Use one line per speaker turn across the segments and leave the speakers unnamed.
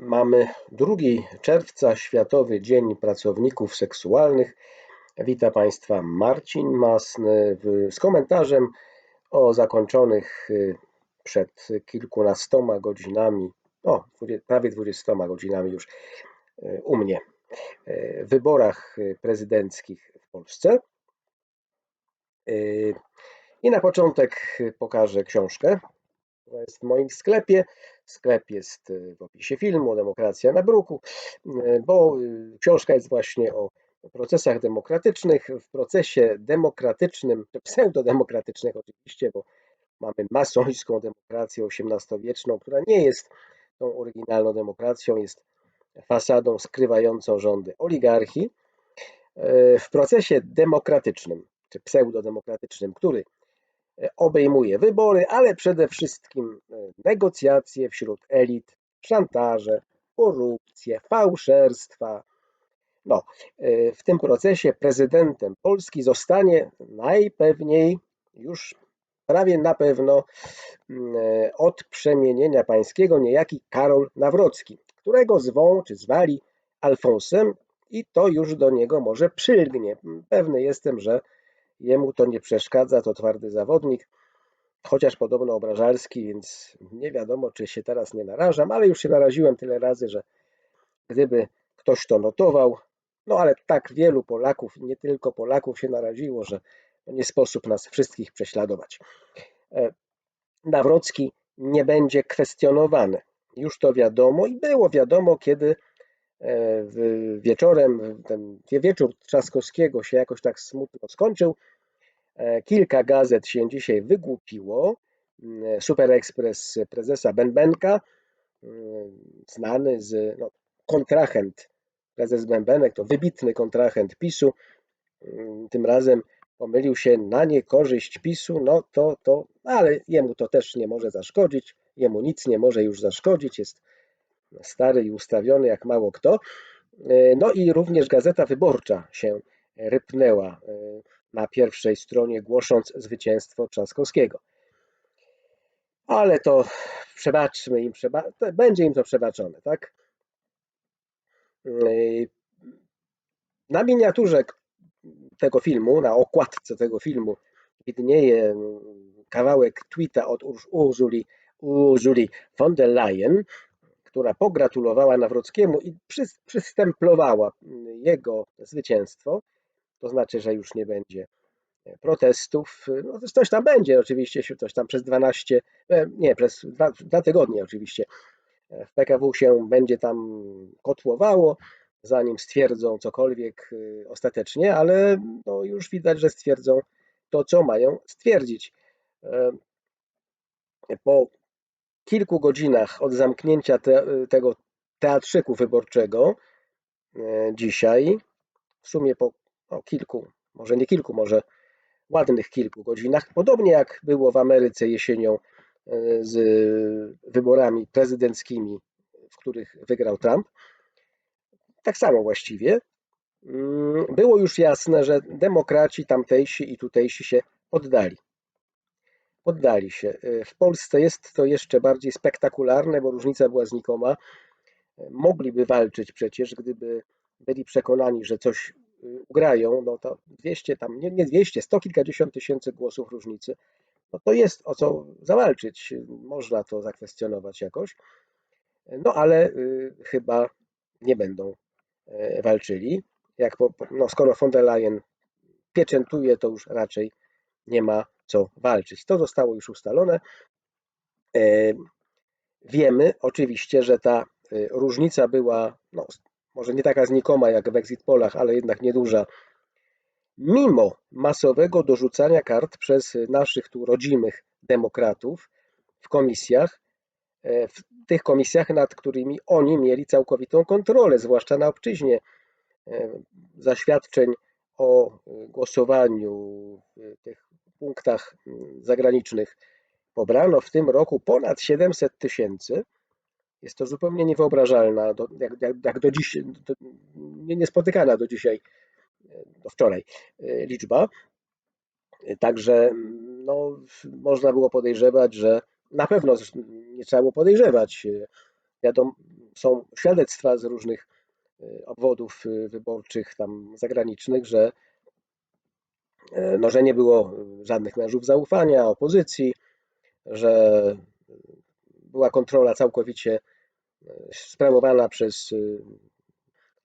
Mamy 2 czerwca, Światowy Dzień Pracowników Seksualnych. Witam Państwa Marcin Masny z komentarzem o zakończonych y, przed kilkunastoma godzinami, o prawie dwudziestoma godzinami już y, u mnie, y, wyborach prezydenckich w Polsce. I na początek pokażę książkę, która jest w moim sklepie. Sklep jest w opisie filmu, Demokracja na bruku, bo książka jest właśnie o procesach demokratycznych. W procesie demokratycznym, pseudodemokratycznych oczywiście, bo mamy masońską demokrację XVIII-wieczną, która nie jest tą oryginalną demokracją, jest fasadą skrywającą rządy oligarchii. W procesie demokratycznym, czy pseudodemokratycznym, który obejmuje wybory, ale przede wszystkim e, negocjacje wśród elit, szantaże, korupcję, fałszerstwa. No, e, w tym procesie prezydentem Polski zostanie najpewniej już prawie na pewno e, od przemienienia pańskiego niejaki Karol Nawrocki, którego zwą czy zwali Alfonsem i to już do niego może przylgnie. Pewny jestem, że Jemu to nie przeszkadza, to twardy zawodnik, chociaż podobno obrażalski, więc nie wiadomo, czy się teraz nie narażam, ale już się naraziłem tyle razy, że gdyby ktoś to notował, no ale tak wielu Polaków, nie tylko Polaków się naraziło, że nie sposób nas wszystkich prześladować. E, Nawrocki nie będzie kwestionowany. Już to wiadomo i było wiadomo, kiedy wieczorem, ten wieczór Trzaskowskiego się jakoś tak smutno skończył. E, kilka gazet się dzisiaj wygłupiło. Mm, Super Express prezesa Benbenka, znany z no, kontrahent, prezes Bębenek to wybitny kontrahent PiSu, mm, tym razem pomylił się na niekorzyść PiSu, no to, to, ale jemu to też nie może zaszkodzić, jemu nic nie może już zaszkodzić, jest stary i ustawiony jak mało kto. E, no i również Gazeta Wyborcza się rypnęła e, na pierwszej stronie, głosząc zwycięstwo Trzaskowskiego. Ale to przebaczmy im, przeba będzie im to przebaczone, tak? E, na miniaturze tego filmu, na okładce tego filmu widnieje kawałek tweeta od Urzuli, Urzuli von der Leyen, która pogratulowała Nawrockiemu i przystemplowała jego zwycięstwo, to znaczy, że już nie będzie protestów. No, coś tam będzie oczywiście, coś tam przez 12, e, nie, przez dwa, dwa tygodnie oczywiście w PKW się będzie tam kotłowało, zanim stwierdzą cokolwiek e, ostatecznie, ale no już widać, że stwierdzą to, co mają stwierdzić. E, po kilku godzinach od zamknięcia te, tego teatrzyku wyborczego e, dzisiaj, w sumie po no, kilku, może nie kilku, może ładnych kilku godzinach, podobnie jak było w Ameryce jesienią e, z wyborami prezydenckimi, w których wygrał Trump, tak samo właściwie, mm, było już jasne, że demokraci tamtejsi i tutejsi się oddali poddali się. E, w Polsce jest to jeszcze bardziej spektakularne, bo różnica była znikoma. E, mogliby walczyć przecież, gdyby byli przekonani, że coś e, ugrają, no to 200 tam, nie, nie 200, sto kilkadziesiąt tysięcy głosów różnicy, no to jest o co zawalczyć. Można to zakwestionować jakoś. No ale chyba nie będą walczyli. Jak po, no, skoro von der Leyen pieczętuje, to już raczej nie ma co walczyć. To zostało już ustalone. E, wiemy oczywiście, że ta e, różnica była no, może nie taka znikoma jak w exit polach, ale jednak nieduża. Mimo masowego dorzucania kart przez naszych tu rodzimych demokratów w komisjach, e, w tych komisjach, nad którymi oni mieli całkowitą kontrolę, zwłaszcza na obczyźnie, zaświadczeń o głosowaniu tych punktach mm, zagranicznych pobrano w tym roku ponad 700 tysięcy. Jest to zupełnie niewyobrażalna, do, jak, jak, jak, do dziś, do, niespotykana do dzisiaj, do wczoraj e, liczba. Także no, można było podejrzewać, że na pewno nie trzeba było podejrzewać. Wiadomo, są świadectwa z różnych obwodów wyborczych tam zagranicznych, że, no, że nie było żadnych mężów zaufania, opozycji, że była kontrola całkowicie sprawowana przez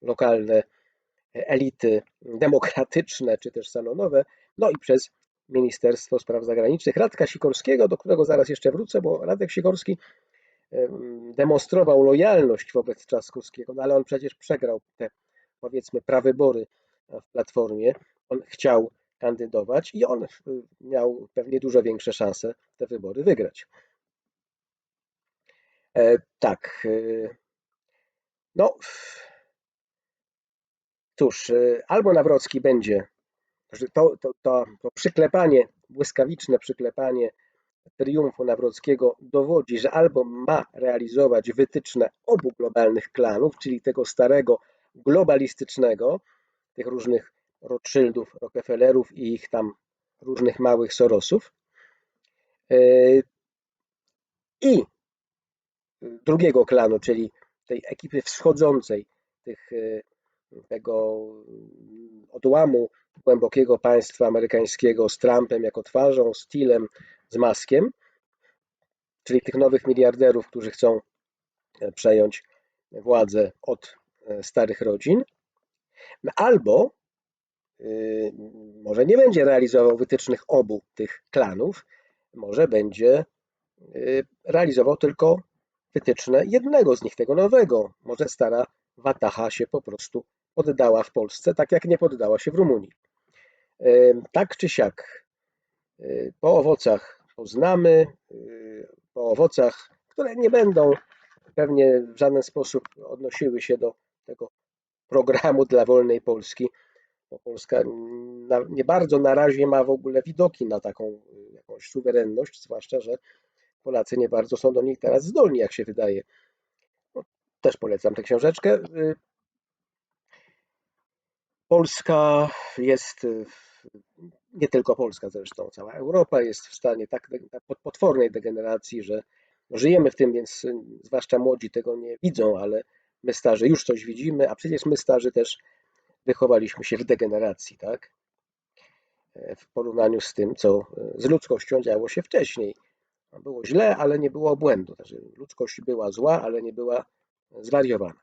lokalne elity demokratyczne czy też salonowe, no i przez Ministerstwo Spraw Zagranicznych. Radka Sikorskiego, do którego zaraz jeszcze wrócę, bo Radek Sikorski demonstrował lojalność wobec Trzaskowskiego, no ale on przecież przegrał te powiedzmy prawybory w Platformie. On chciał kandydować i on miał pewnie dużo większe szanse te wybory wygrać. E, tak. E, no, cóż, e, albo Nawrocki będzie, to, to, to, to przyklepanie, błyskawiczne przyklepanie triumfu Nawrockiego dowodzi, że albo ma realizować wytyczne obu globalnych klanów, czyli tego starego globalistycznego, tych różnych Rothschildów, Rockefellerów i ich tam różnych małych Sorosów, i drugiego klanu, czyli tej ekipy wschodzącej, tych, e, tego odłamu głębokiego państwa amerykańskiego z Trumpem jako twarzą, stylem, z maskiem, czyli tych nowych miliarderów, którzy chcą e, przejąć władzę od e, starych rodzin, no albo może nie będzie realizował wytycznych obu tych klanów, może będzie realizował tylko wytyczne jednego z nich, tego nowego. Może stara Wataha się po prostu poddała w Polsce, tak jak nie poddała się w Rumunii. Tak czy siak, po owocach poznamy, po owocach, które nie będą pewnie w żaden sposób odnosiły się do tego programu dla wolnej Polski, bo Polska nie bardzo na razie ma w ogóle widoki na taką jakąś suwerenność, zwłaszcza, że Polacy nie bardzo są do nich teraz zdolni, jak się wydaje. No, też polecam tę książeczkę. Y, Polska jest, y, nie tylko Polska zresztą, cała Europa jest w stanie tak, tak potwornej degeneracji, że żyjemy w tym, więc y, zwłaszcza młodzi tego nie widzą, ale my starzy już coś widzimy, a przecież my starzy też wychowaliśmy się w degeneracji, tak? E, w porównaniu z tym, co z ludzkością działo się wcześniej. Było źle, ale nie było błędu. Znaczy, ludzkość była zła, ale nie była zwariowana.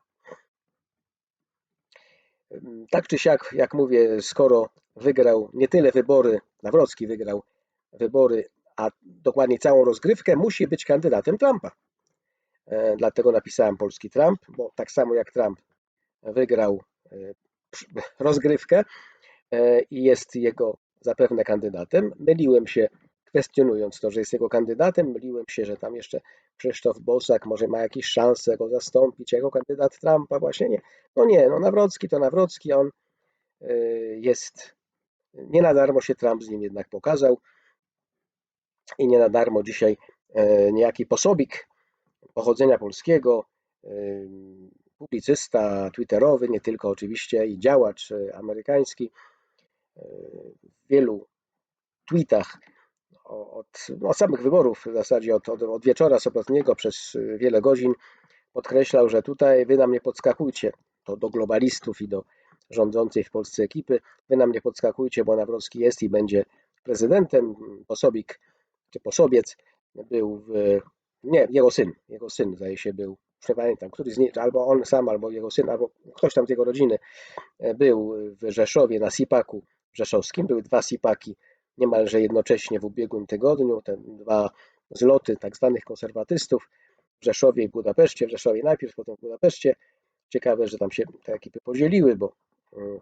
Tak czy siak, jak mówię, skoro wygrał nie tyle wybory, Nawrocki wygrał wybory, a dokładnie całą rozgrywkę, musi być kandydatem Trumpa. E, dlatego napisałem polski Trump, bo tak samo jak Trump wygrał e, rozgrywkę e, i jest jego zapewne kandydatem. Myliłem się kwestionując to, że jest jego kandydatem. Myliłem się, że tam jeszcze Krzysztof Bosak może ma jakieś szanse go zastąpić jako kandydat Trumpa. Właśnie nie. No nie, no Nawrocki to Nawrocki, on y, jest, nie na darmo się Trump z nim jednak pokazał i nie na darmo dzisiaj y, niejaki posobik pochodzenia polskiego, publicysta twitterowy, nie tylko oczywiście i działacz amerykański, w wielu tweetach od, no, samych wyborów, w zasadzie od, od, od wieczora sobotniego przez wiele godzin podkreślał, że tutaj wy nam nie podskakujcie, to do globalistów i do rządzącej w Polsce ekipy, wy nam nie podskakujcie, bo Nawrocki jest i będzie prezydentem. Posobik, czy Posobiec był w, nie, jego syn, jego syn zdaje się był, nie pamiętam, który z albo on sam, albo jego syn, albo ktoś tam z jego rodziny był w Rzeszowie na Sipaku rzeszowskim, były dwa Sipaki niemalże jednocześnie w ubiegłym tygodniu, te dwa zloty tak zwanych konserwatystów w Rzeszowie i Budapeszcie, w Rzeszowie najpierw, potem w Budapeszcie. Ciekawe, że tam się te ekipy podzieliły, bo mm,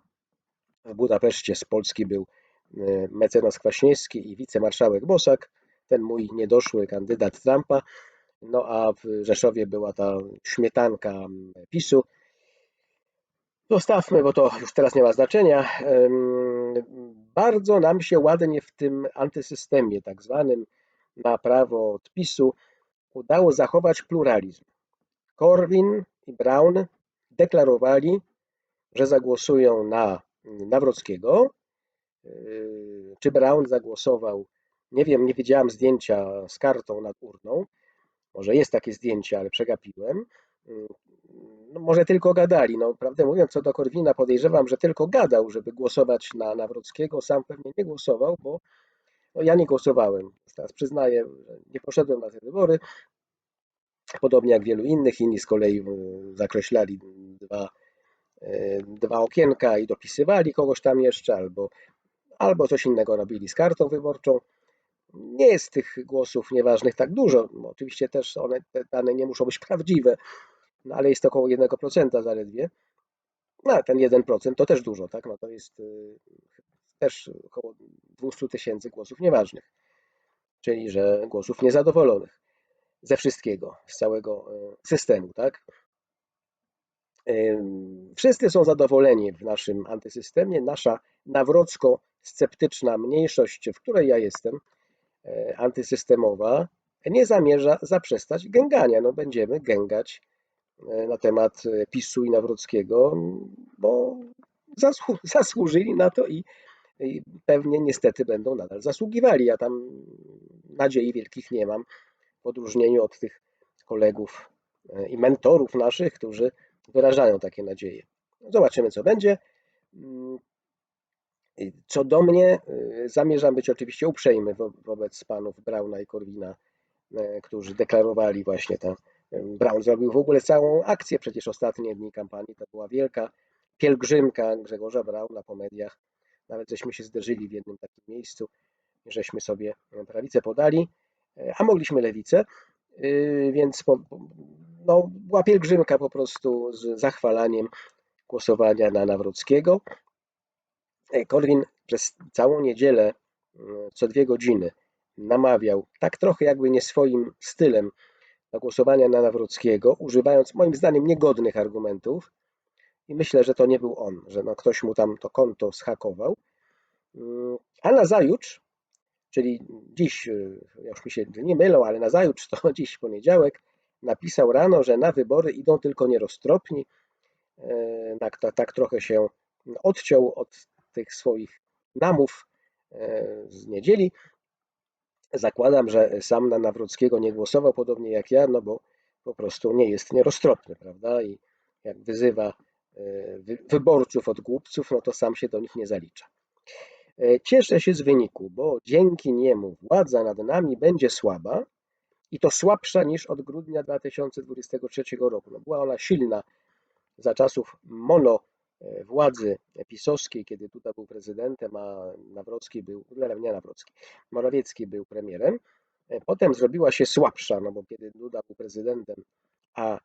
w Budapeszcie z Polski był y, mecenas Kwaśniewski i wicemarszałek Bosak, ten mój niedoszły kandydat Trumpa, no a w Rzeszowie była ta śmietanka mm, PiSu. Zostawmy, bo to już teraz nie ma znaczenia bardzo nam się ładnie w tym antysystemie, tak zwanym na prawo odpisu, udało zachować pluralizm. Korwin i Brown deklarowali, że zagłosują na Nawrockiego. Yy, czy Brown zagłosował? Nie wiem, nie widziałam zdjęcia z kartą nad urną. Może jest takie zdjęcie, ale przegapiłem. No może tylko gadali. No, prawdę mówiąc, co do Korwina, podejrzewam, że tylko gadał, żeby głosować na Nawrockiego. Sam pewnie nie głosował, bo no, ja nie głosowałem. Teraz przyznaję, że nie poszedłem na te wybory. Podobnie jak wielu innych. Inni z kolei zakreślali dwa, e, dwa okienka i dopisywali kogoś tam jeszcze, albo, albo coś innego robili z kartą wyborczą. Nie jest tych głosów nieważnych tak dużo. Oczywiście też one, te dane nie muszą być prawdziwe, no ale jest około 1% zaledwie. No, ten 1% to też dużo, tak? No to jest y, też około 200 tysięcy głosów nieważnych, czyli że głosów niezadowolonych ze wszystkiego, z całego y, systemu, tak? Wszyscy są zadowoleni w naszym antysystemie. Nasza nawrocko-sceptyczna mniejszość, w której ja jestem, y, antysystemowa, nie zamierza zaprzestać gęgania. No będziemy gęgać E, na temat e, PiSu i Nawrockiego, bo zasłu zasłużyli na to i, i pewnie niestety będą nadal zasługiwali. Ja tam nadziei wielkich nie mam, w odróżnieniu od tych kolegów e, i mentorów naszych, którzy wyrażają takie nadzieje. Zobaczymy, co będzie. Co do mnie, zamierzam być oczywiście uprzejmy wobec panów Brauna i Korwina, którzy deklarowali właśnie tę Brown zrobił w ogóle całą akcję, przecież ostatnie dni kampanii to była wielka pielgrzymka Grzegorza Brauna po mediach. Nawet żeśmy się zderzyli w jednym takim miejscu, żeśmy sobie prawicę podali, a mogliśmy lewicę, yy, więc po, no, była pielgrzymka po prostu z zachwalaniem głosowania na Nawrockiego. Korwin przez całą niedzielę yy, co dwie godziny namawiał, tak trochę jakby nie swoim stylem, do głosowania na Nawrockiego, używając moim zdaniem niegodnych argumentów. I myślę, że to nie był on, że no ktoś mu tam to konto schakował. Mm, a na zajutrz, czyli dziś, y, już mi się nie mylą, ale na zajutrz to dziś poniedziałek, napisał rano, że na wybory idą tylko nieroztropni. E, tak, tak, tak trochę się odciął od tych swoich namów e, z niedzieli Zakładam, że sam na Nawrockiego nie głosował podobnie jak ja, no bo po prostu nie jest nieroztropny, prawda? I jak wyzywa e, wyborców od głupców, no to sam się do nich nie zalicza. E, cieszę się z wyniku, bo dzięki niemu władza nad nami będzie słaba i to słabsza niż od grudnia 2023 roku. No była ona silna za czasów mono władzy pisowskiej, kiedy Duda był prezydentem, a Nawrocki był, nie Nawrocki, Morawiecki był premierem, e, potem zrobiła się słabsza, no bo kiedy Duda był prezydentem, a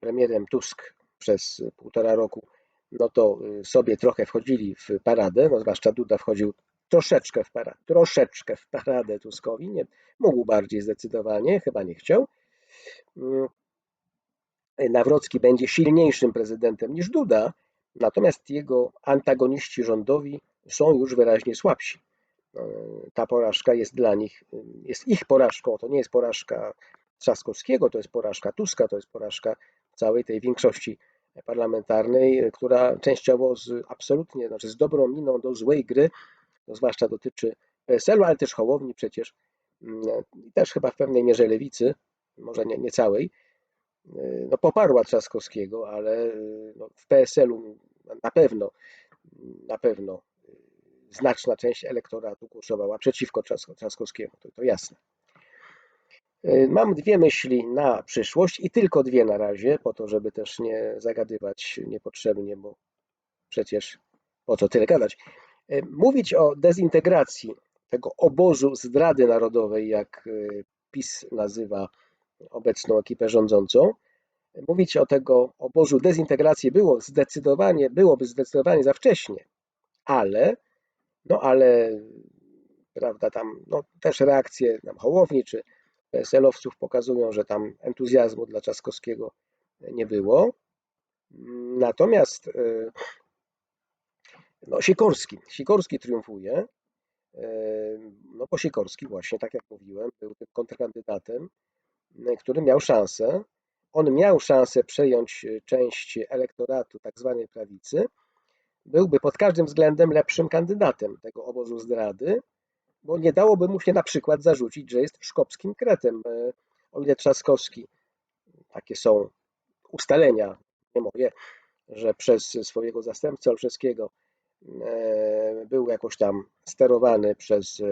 premierem Tusk przez półtora roku, no to e, sobie trochę wchodzili w paradę, no zwłaszcza Duda wchodził troszeczkę w paradę, troszeczkę w paradę Tuskowi, nie, mógł bardziej zdecydowanie, chyba nie chciał. Mm, Nawrocki będzie silniejszym prezydentem niż Duda, Natomiast jego antagoniści rządowi są już wyraźnie słabsi. E, ta porażka jest dla nich, jest ich porażką, to nie jest porażka Trzaskowskiego, to jest porażka Tuska, to jest porażka całej tej większości parlamentarnej, która częściowo z absolutnie, znaczy z dobrą miną do złej gry, to zwłaszcza dotyczy PSL-u, ale też Hołowni przecież, mm, też chyba w pewnej mierze lewicy, może nie, nie całej, no, poparła Trzaskowskiego, ale y, no, w PSL-u na pewno, na pewno y, znaczna część elektoratu głosowała przeciwko Trzaskowskiemu, to, to jasne. Mam dwie myśli na przyszłość i tylko dwie na razie, po to, żeby też nie zagadywać niepotrzebnie, bo przecież po co tyle gadać. Mówić o dezintegracji tego obozu zdrady narodowej, jak PiS nazywa obecną ekipę rządzącą. Mówić o tego obozu dezintegracji było zdecydowanie, byłoby zdecydowanie za wcześnie, ale, no ale, prawda, tam no, też reakcje tam Hołowni czy PSL-owców pokazują, że tam entuzjazmu dla Czaskowskiego nie było. Natomiast no, Sikorski, Sikorski triumfuje, no bo Sikorski właśnie, tak jak mówiłem, był tym kontrkandydatem który miał szansę. On miał szansę przejąć e, część elektoratu tak zwanej prawicy. Byłby pod każdym względem lepszym kandydatem tego obozu zdrady, bo nie dałoby mu się na przykład zarzucić, że jest szkopskim kretem. E, o ile Trzaskowski, takie są ustalenia nie moje, że przez swojego zastępcę Olszewskiego e, był jakoś tam sterowany przez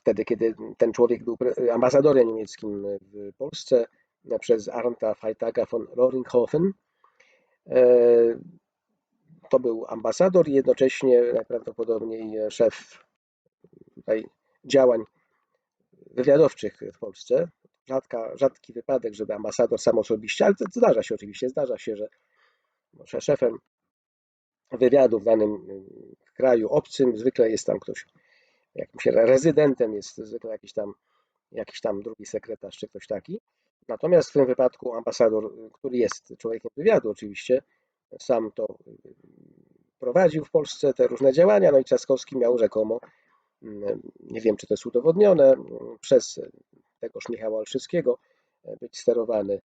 wtedy, kiedy ten człowiek był ambasadorem niemieckim w Polsce, przez Arnta Freitaga von Loringhofen. To był ambasador i jednocześnie najprawdopodobniej szef tutaj działań wywiadowczych w Polsce. Rzadka, rzadki wypadek, żeby ambasador sam osobiście, ale zdarza się oczywiście, zdarza się, że szefem wywiadu w danym kraju obcym zwykle jest tam ktoś, jakimś rezydentem jest zwykle jakiś tam, jakiś tam drugi sekretarz czy ktoś taki. Natomiast w tym wypadku ambasador, który jest człowiekiem wywiadu oczywiście, sam to prowadził w Polsce te różne działania, no i Trzaskowski miał rzekomo Mm, nie wiem czy to jest udowodnione, przez tegoż Michała Olszewskiego e, być sterowany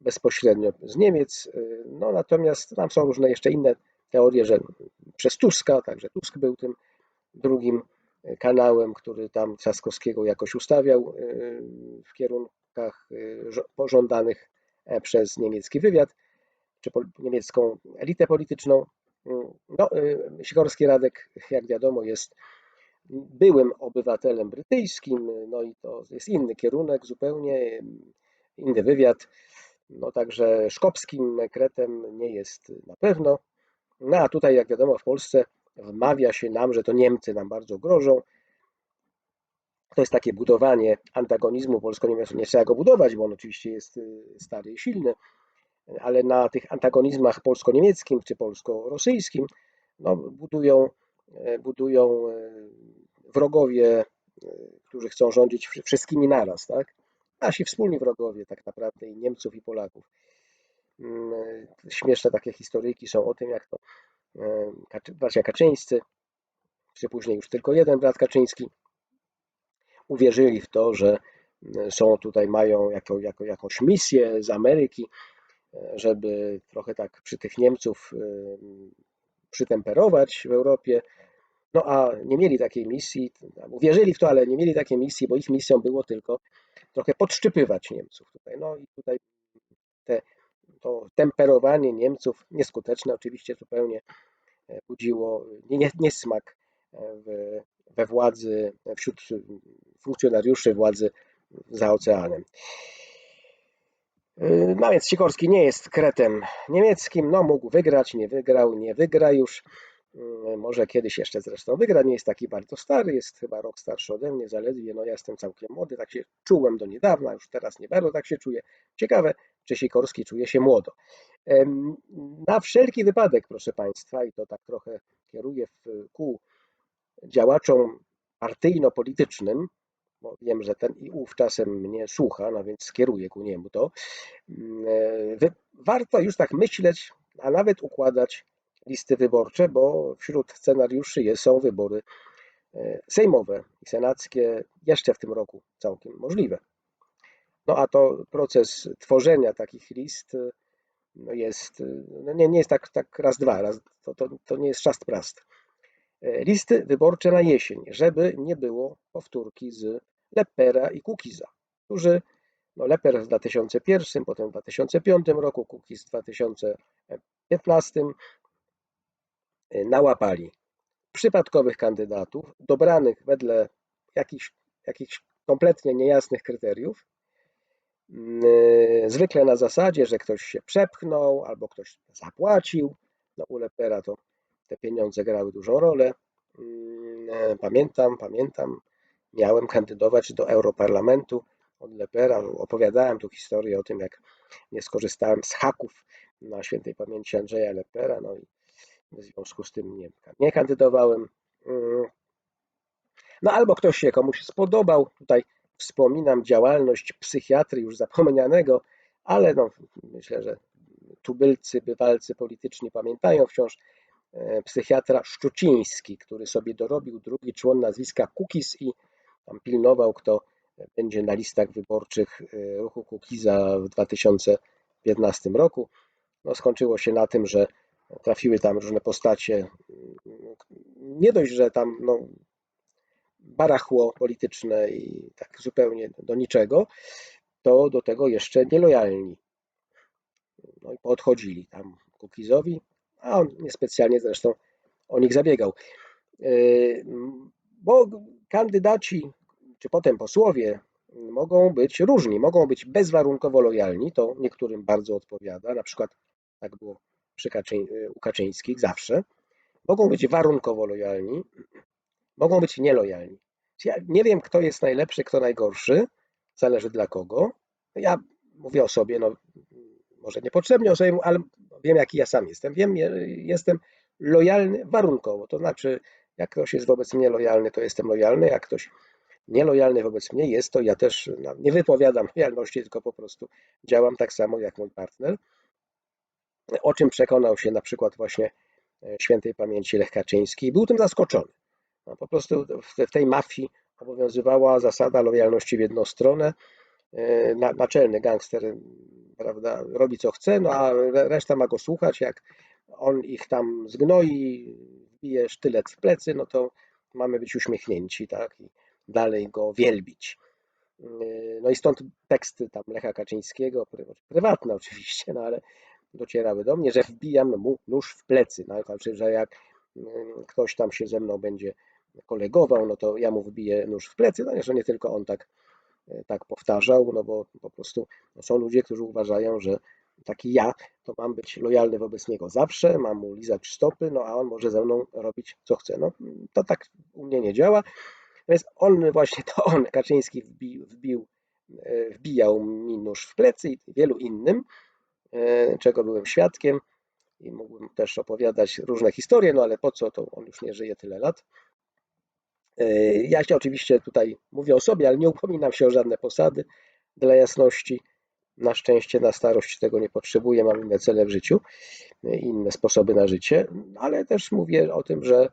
bezpośrednio z Niemiec. E, no natomiast tam są różne jeszcze inne teorie, że przez Tuska, także Tusk był tym drugim kanałem, który tam Trzaskowskiego jakoś ustawiał w kierunkach pożądanych przez niemiecki wywiad, czy niemiecką elitę polityczną. Mm, no, Sikorski Radek, jak wiadomo, jest byłym obywatelem brytyjskim, no i to jest inny kierunek zupełnie, inny wywiad. No także szkopskim kretem nie jest na pewno. No a tutaj, jak wiadomo, w Polsce wmawia się nam, że to Niemcy nam bardzo grożą. To jest takie budowanie antagonizmu polsko-niemieckiego. Nie trzeba go budować, bo on oczywiście jest y, stary i silny, ale na tych antagonizmach polsko-niemieckim czy polsko-rosyjskim no, budują E, budują e, wrogowie, e, którzy chcą rządzić wszystkimi naraz, tak? Nasi wspólni wrogowie tak naprawdę i Niemców i Polaków. Mm, śmieszne takie historyjki są o tym, jak to bracia Kaczyńscy, czy później już tylko jeden brat Kaczyński, uwierzyli w to, że są tutaj, mają jako, jako, jakąś misję z Ameryki, żeby trochę tak przy tych Niemców przytemperować w Europie. No a nie mieli takiej misji, uwierzyli w to, ale nie mieli takiej misji, bo ich misją było tylko trochę podszczypywać Niemców tutaj. No i tutaj te, to temperowanie Niemców, nieskuteczne oczywiście zupełnie, e, budziło niesmak e, we władzy, wśród funkcjonariuszy władzy za oceanem. No więc Sikorski nie jest kretem niemieckim, no mógł wygrać, nie wygrał, nie wygra już. Może kiedyś jeszcze zresztą wygra, nie jest taki bardzo stary, jest chyba rok starszy ode mnie zaledwie, no ja jestem całkiem młody, tak się czułem do niedawna, już teraz nie bardzo tak się czuję. Ciekawe, czy Sikorski czuje się młodo. Na wszelki wypadek, proszę Państwa, i to tak trochę kieruję w kół działaczom partyjno-politycznym, bo wiem, że ten i ów czasem mnie słucha, no więc skieruję ku niemu to. Mm, e, warto już tak myśleć, a nawet układać listy wyborcze, bo wśród scenariuszy są wybory e, sejmowe i senackie jeszcze w tym roku całkiem możliwe. No a to proces tworzenia takich list e, no jest, no nie, nie jest tak, tak raz, dwa, raz, to, to, to nie jest czas prast. E, listy wyborcze na jesień, żeby nie było powtórki z Lepera i Kukiza, którzy no Leper w 2001, potem w 2005 roku, Kukiz w 2015 e, nałapali przypadkowych kandydatów, dobranych wedle jakichś, jakichś kompletnie niejasnych kryteriów, zwykle na zasadzie, że ktoś się przepchnął albo ktoś zapłacił. No, u Lepera to te pieniądze grały dużą rolę. Mm, e, pamiętam, pamiętam, miałem kandydować do Europarlamentu od Lepera. Opowiadałem tu historię o tym, jak nie skorzystałem z haków na świętej pamięci Andrzeja Lepera, no i w związku z tym nie, nie kandydowałem. Mm. No albo ktoś się komuś spodobał. Tutaj wspominam działalność psychiatry już zapomnianego, ale no, myślę, że tubylcy, bywalcy polityczni pamiętają wciąż E, psychiatra Szczuciński, który sobie dorobił drugi człon nazwiska Kukis i tam pilnował, kto będzie na listach wyborczych e, ruchu Kukiza w 2015 roku. No, skończyło się na tym, że trafiły tam różne postacie. Nie dość, że tam no, barachło polityczne i tak zupełnie do niczego, to do tego jeszcze nielojalni. no i podchodzili tam Kukizowi, a on niespecjalnie zresztą o nich zabiegał. Bo kandydaci, czy potem posłowie mogą być różni, mogą być bezwarunkowo lojalni, to niektórym bardzo odpowiada, na przykład tak było przy Kaczyń, u Kaczyńskich zawsze, mogą być warunkowo lojalni, mogą być nielojalni. Ja nie wiem, kto jest najlepszy, kto najgorszy, zależy dla kogo. Ja mówię o sobie, no może niepotrzebnie o sobie, ale wiem, jaki ja sam jestem. Wiem, jestem lojalny warunkowo, to znaczy, jak ktoś jest wobec mnie lojalny, to jestem lojalny, jak ktoś nielojalny wobec mnie jest, to ja też no, nie wypowiadam lojalności, tylko po prostu działam tak samo jak mój partner. O czym przekonał się na przykład właśnie e, świętej pamięci Lech Kaczyński i był tym zaskoczony. No, po prostu w tej mafii obowiązywała zasada lojalności w jedną stronę. E, naczelny gangster prawda, robi co chce, no a reszta ma go słuchać. Jak on ich tam zgnoi, wbije sztylet w plecy, no to mamy być uśmiechnięci, tak? I dalej go wielbić. Yy, no i stąd teksty tam Lecha Kaczyńskiego, prywatne oczywiście, no ale docierały do mnie, że wbijam mu nóż w plecy. No, znaczy, że jak yy, ktoś tam się ze mną będzie kolegował, no to ja mu wbiję nóż w plecy. No że nie tylko on tak, yy, tak powtarzał, no bo po prostu no są ludzie, którzy uważają, że taki ja, to mam być lojalny wobec niego zawsze, mam mu lizać stopy, no a on może ze mną robić co chce. No to tak u mnie nie działa. Więc on właśnie, to on, Kaczyński wbił, wbił, e, wbijał mi nóż w plecy i wielu innym, e, czego byłem świadkiem i mógłbym też opowiadać różne historie, no ale po co, to on już nie żyje tyle lat. E, ja się oczywiście tutaj mówię o sobie, ale nie upominam się o żadne posady dla jasności. Na szczęście na starość tego nie potrzebuję, mam inne cele w życiu, inne sposoby na życie, ale też mówię o tym, że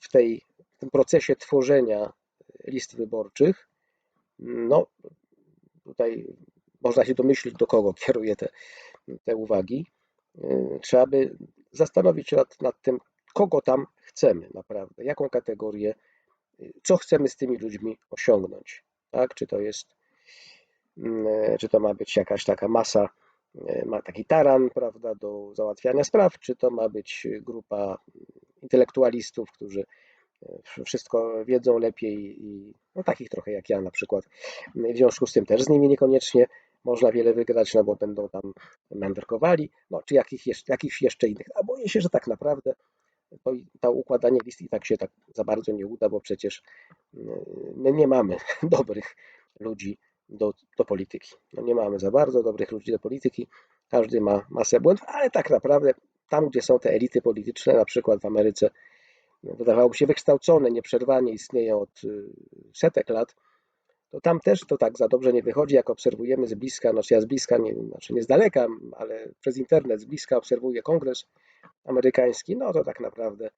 w tej w tym procesie tworzenia list wyborczych, no tutaj można się domyślić, do kogo kieruję te, te uwagi. Trzeba by zastanowić się nad, nad tym, kogo tam chcemy naprawdę, jaką kategorię, co chcemy z tymi ludźmi osiągnąć. Tak? Czy to jest, czy to ma być jakaś taka masa, ma taki taran, prawda, do załatwiania spraw, czy to ma być grupa intelektualistów, którzy wszystko wiedzą lepiej i no, takich trochę jak ja na przykład. W związku z tym też z nimi niekoniecznie można wiele wygrać, no bo będą tam mędrkowali, no czy jakich jeszcze, jakichś jeszcze innych. A boję się, że tak naprawdę to, to układanie list i tak się tak za bardzo nie uda, bo przecież mm, my nie mamy dobrych ludzi do, do polityki. No nie mamy za bardzo dobrych ludzi do polityki. Każdy ma masę błędów, ale tak naprawdę tam, gdzie są te elity polityczne, na przykład w Ameryce, wydawałoby się wykształcone, nieprzerwanie istnieją od y, setek lat, to tam też to tak za dobrze nie wychodzi, jak obserwujemy z bliska, znaczy ja z bliska, nie, znaczy nie z daleka, ale przez internet z bliska obserwuję kongres amerykański, no to tak naprawdę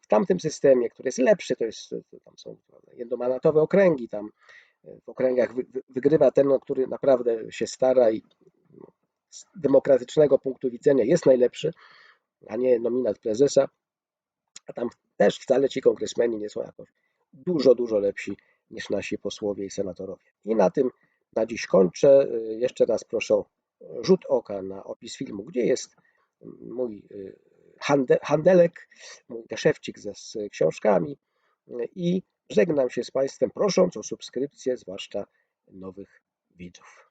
w tamtym systemie, który jest lepszy, to jest, to tam są jednomanatowe okręgi, tam y, w okręgach wy, wygrywa ten, no, który naprawdę się stara i no, z demokratycznego punktu widzenia jest najlepszy, a nie nominat prezesa, a tam też wcale ci kongresmeni nie są jakoś dużo, dużo lepsi niż nasi posłowie i senatorowie. I na tym na dziś kończę. Jeszcze raz proszę rzut oka na opis filmu, gdzie jest mój y, handelek, mój deszewcik ze z książkami i żegnam się z Państwem prosząc o subskrypcję, zwłaszcza nowych widzów.